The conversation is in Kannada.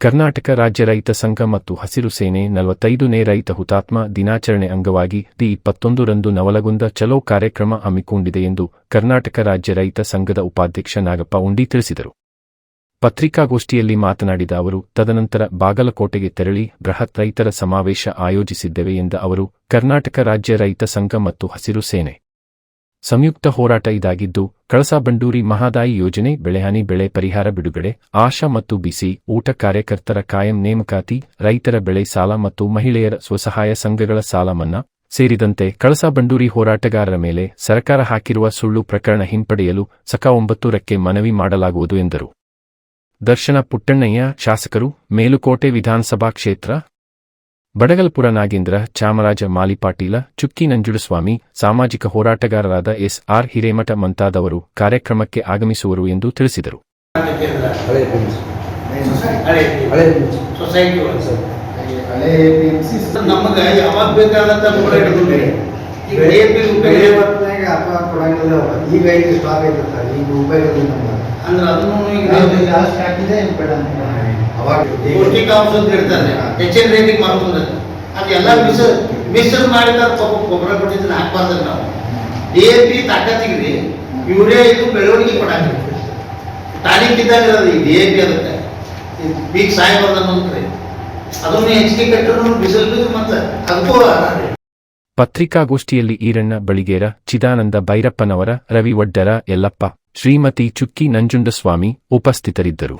ಕರ್ನಾಟಕ ರಾಜ್ಯ ರೈತ ಸಂಘ ಮತ್ತು ಹಸಿರು ಸೇನೆ ನಲವತ್ತೈದನೇ ರೈತ ಹುತಾತ್ಮ ದಿನಾಚರಣೆ ಅಂಗವಾಗಿ ಡಿ ಇಪ್ಪತ್ತೊಂದರಂದು ನವಲಗುಂದ ಚಲೋ ಕಾರ್ಯಕ್ರಮ ಹಮ್ಮಿಕೊಂಡಿದೆ ಎಂದು ಕರ್ನಾಟಕ ರಾಜ್ಯ ರೈತ ಸಂಘದ ಉಪಾಧ್ಯಕ್ಷ ನಾಗಪ್ಪ ಉಂಡಿ ತಿಳಿಸಿದರು. ಪತ್ರಿಕಾಗೋಷ್ಠಿಯಲ್ಲಿ ಮಾತನಾಡಿದ ಅವರು, ತದನಂತರ ಬಾಗಲಕೋಟೆಗೆ ತೆರಳಿ ಬೃಹತ್ ರೈತರ ಸಮಾವೇಶ ಆಯೋಜಿಸಿದ್ದೇವೆ ಎಂದ ಅವರು, ಕರ್ನಾಟಕ ರಾಜ್ಯ ರೈತ ಸಂಘ ಮತ್ತು ಹಸಿರು ಸೇನೆ ಸಂಯುಕ್ತ ಹೋರಾಟ ಇದಾಗಿದ್ದು, ಕಳಸಾ ಬಂಡೂರಿ ಮಹಾದಾಯಿ ಯೋಜನೆ, ಬೆಳೆಹಾನಿ, ಬೆಳೆ ಪರಿಹಾರ ಬಿಡುಗಡೆ, ಆಶಾ ಮತ್ತು ಬಿಸಿ, ಊಟ ಕಾರ್ಯಕರ್ತರ ಕಾಯಂ ನೇಮಕಾತಿ, ರೈತರ ಬೆಳೆ ಸಾಲ ಮತ್ತು ಮಹಿಳೆಯರ ಸ್ವಸಹಾಯ ಸಂಘಗಳ ಸಾಲ ಮನ್ನಾ ಸೇರಿದಂತೆ ಕಳಸಾ ಬಂಡೂರಿ ಹೋರಾಟಗಾರರ ಮೇಲೆ ಸರ್ಕಾರ ಹಾಕಿರುವ ಸುಳ್ಳು ಪ್ರಕರಣ ಹಿಂಪಡೆಯಲು ಸಕ ಒಂಬತ್ತೂರಕ್ಕೆ ಮನವಿ ಮಾಡಲಾಗುವುದು ಎಂದರು. ದರ್ಶನ ಪುಟ್ಟಣ್ಣಯ್ಯ, ಶಾಸಕರು, ಮೇಲುಕೋಟೆ ವಿಧಾನಸಭಾ ಕ್ಷೇತ್ರ ಬಡಗಲ್ಪುರ ನಾಗೇಂದ್ರ ಚಾಮರಾಜ ಮಾಲಿಪಾಟೀಲ ಚುಕ್ಕಿ ನಂಜುಡಸ್ವಾಮಿ ಸಾಮಾಜಿಕ ಹೋರಾಟಗಾರರಾದ ಎಸ್ ಆರ್ ಹಿರೇಮಠ ಮಂತಾದವರು ಕಾರ್ಯಕ್ರಮಕ್ಕೆ ಆಗಮಿಸುವರು ಎಂದು ತಿಳಿಸಿದರು. ಈಗ ಅಂದ್ರೆ ಅದನ್ನು ಈಗ ಹಾಕಿದೆ ಬೇಡ ಅವಾಗ ಇರ್ತಾರೆ ಹೆಚ್ಚಿನ ರೇಟಿಗೆ ಅದೆಲ್ಲ ಮಿಸ್ ಮಿಸ್ ಮಾಡಿದ ಗೊಬ್ಬರ ಕೊಟ್ಟಿದ್ದನ್ನ ಹಾಕ್ಬಾರ್ದು ನಾವು. ಡಿ ಎ ಪಿ ತಾಕತ್ತಿಗ್ರಿ ಯೂರಿಯಾ ಇದು ಬೆಳವಣಿಗೆ ಕೊಡಾಕ್ರಿ ಟಾನಿಕ್ ಇದ್ದಾಗ ಇರೋದು ಈ ಡಿ ಎ ಪಿ ಅದಕ್ಕೆ ಅದನ್ನು ಹೆಚ್ಚಿಗೆ ಕಟ್ಟರು ಬಿಸಿಲು ಬಿದ್ದು ಮತ್ತೆ ಅದಕ್ಕೂ ಆಹಾರ. ಪತ್ರಿಕಾಗೋಷ್ಠಿಯಲ್ಲಿ ಈರಣ್ಣ ಬಳಿಗೇರ ಚಿದಾನಂದ ಭೈರಪ್ಪನವರ ರವಿ ವಡ್ಡರ ಯಲ್ಲಪ್ಪ. ಶ್ರೀಮತಿ ಚುಕ್ಕಿ ನಂಜುಂಡಸ್ವಾಮಿ ಉಪಸ್ಥಿತರಿದ್ದರು.